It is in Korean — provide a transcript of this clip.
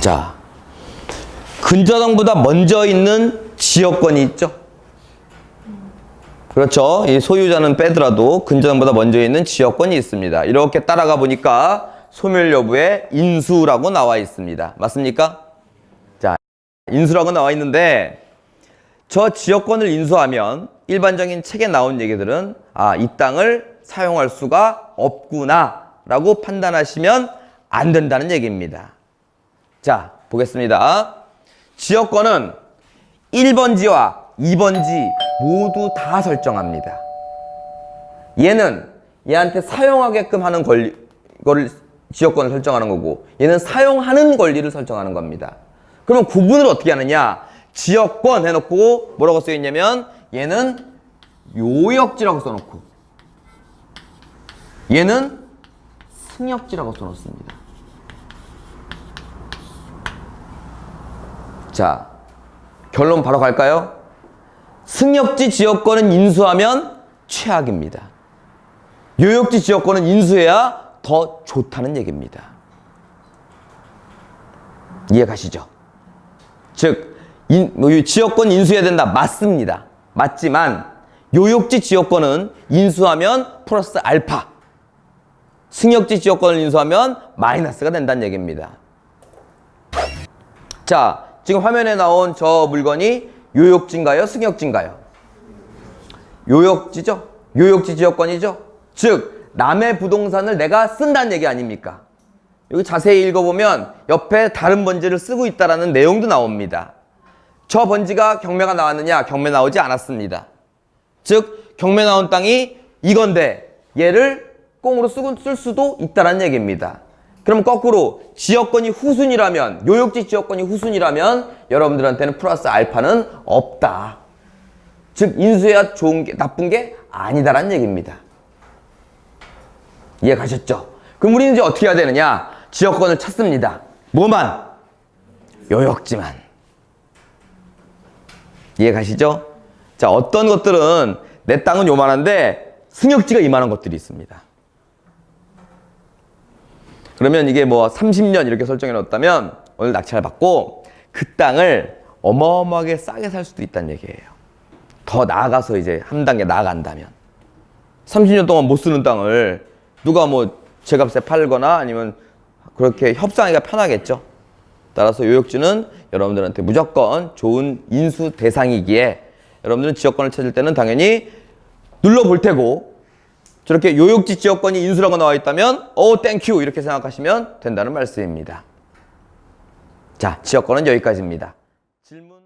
자, 근저당보다 먼저 있는 지역권이 있죠. 그렇죠. 이 소유자는 빼더라도 근저당보다 먼저 있는 지역권이 있습니다. 이렇게 따라가 보니까 소멸 여부의 인수라고 나와 있습니다. 맞습니까? 자, 인수라고 나와 있는데 저 지역권을 인수하면 일반적인 책에 나온 얘기들은 아, 이 땅을 사용할 수가 없구나 라고 판단하시면 안 된다는 얘기입니다. 자, 보겠습니다. 지역권은 1번지와 2번지 모두 다 설정합니다. 얘는 얘한테 사용하게끔 하는 권리, 거를 지역권을 설정하는 거고 얘는 사용하는 권리를 설정하는 겁니다. 그러면 구분을 어떻게 하느냐? 지역권 해놓고 뭐라고 써있냐면 얘는 요역지라고 써놓고 얘는 승역지라고 써놓습니다. 자, 결론 바로 갈까요? 승역지 지역권은 인수하면 최악입니다. 요역지 지역권은 인수해야 더 좋다는 얘기입니다. 이해 가시죠? 즉, 인, 뭐이 지역권 인수해야 된다. 맞습니다. 맞지만, 요역지 지역권은 인수하면 플러스 알파. 승역지 지역권을 인수하면 마이너스가 된다는 얘기입니다. 자, 지금 화면에 나온 저 물건이 요역지인가요? 승역지인가요? 요역지죠? 요역지 지역권이죠? 즉, 남의 부동산을 내가 쓴다는 얘기 아닙니까? 여기 자세히 읽어보면 옆에 다른 번지를 쓰고 있다라는 내용도 나옵니다. 저 번지가 경매가 나왔느냐? 경매 나오지 않았습니다. 즉, 경매 나온 땅이 이건데 얘를 꽁으로 쓰고 쓸 수도 있다는 얘기입니다. 그럼 거꾸로 지역권이 후순이라면 요역지 지역권이 후순이라면 여러분들한테는 플러스 알파는 없다. 즉 인수해야 좋은 게 나쁜 게 아니다라는 얘기입니다. 이해 가셨죠? 그럼 우리는 이제 어떻게 해야 되느냐? 지역권을 찾습니다. 뭐만? 요역지만. 이해 가시죠? 자, 어떤 것들은 내 땅은 요만한데 승역지가 이만한 것들이 있습니다. 그러면 이게 뭐 30년 이렇게 설정해 놓았다면 오늘 낙찰 받고 그 땅을 어마어마하게 싸게 살 수도 있다는 얘기예요. 더 나아가서 이제 한 단계 나아간다면 30년 동안 못 쓰는 땅을 누가 뭐 제값에 팔거나 아니면 그렇게 협상하기가 편하겠죠. 따라서 요역지는 여러분들한테 무조건 좋은 인수 대상이기에 여러분들은 지역권을 찾을 때는 당연히 눌러볼 테고 저렇게 요역지 지역권이 인수라고 나와 있다면 오 땡큐 이렇게 생각하시면 된다는 말씀입니다. 자 지역권은 여기까지입니다. 질문